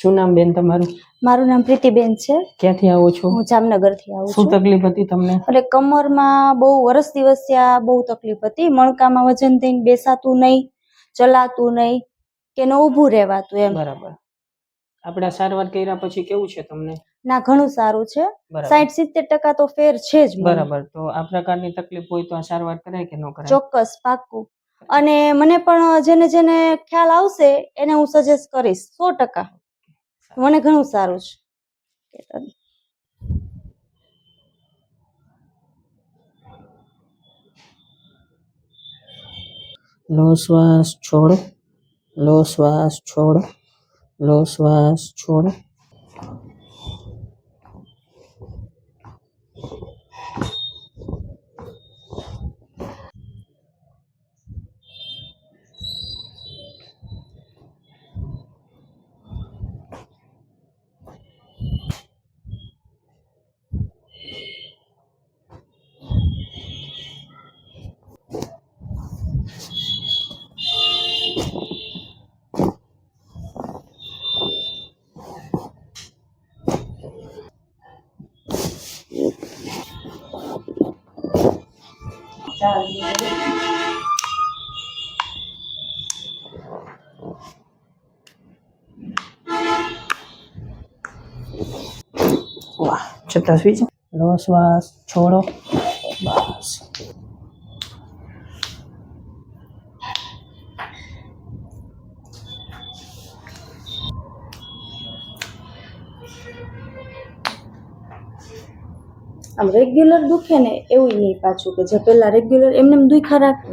શું નામ બેન તમારું? મારું નામ પ્રીતિબેન છે. ક્યાંથી આવો છો? હું જામનગરથી આવું શું છું. તકલીફ હતી તમને? એટલે કમરમાં બહુ વરસ દિવસ થયા બહુ તકલીફ હતી. મણકામાં વજન થઈને બેસાતું નહીં ચલાતું નહીં કે ન ઊભું રહેવાતું એમ. બરાબર. આપણે સારવાર કર્યા પછી કેવું છે તમને? ના ઘણું સારું છે. સાઈઠ સિત્તેર ટકા તો ફેર છે જ બરાબર. તો આ પ્રકારની તકલીફ હોય તો આ સારવાર કરાય કે ન કરાય? ચોક્કસ પાક્કું. અને મને પણ જેને જેને ખ્યાલ આવશે એને હું સજેસ્ટ કરીશ. સો ટકા. મને ઘણું સારું છે. લો શ્વાસ છોડો લો શ્વાસ છોડો લો શ્વાસ છોડો. વાહ છતાં સ્વીચ જાઓ વાસ છોડો. બસ. આમ રેગ્યુલર દુખે ને એવું નહીં પાછું કે જે પહેલાં રેગ્યુલર એમને એમ દુખા રાખે.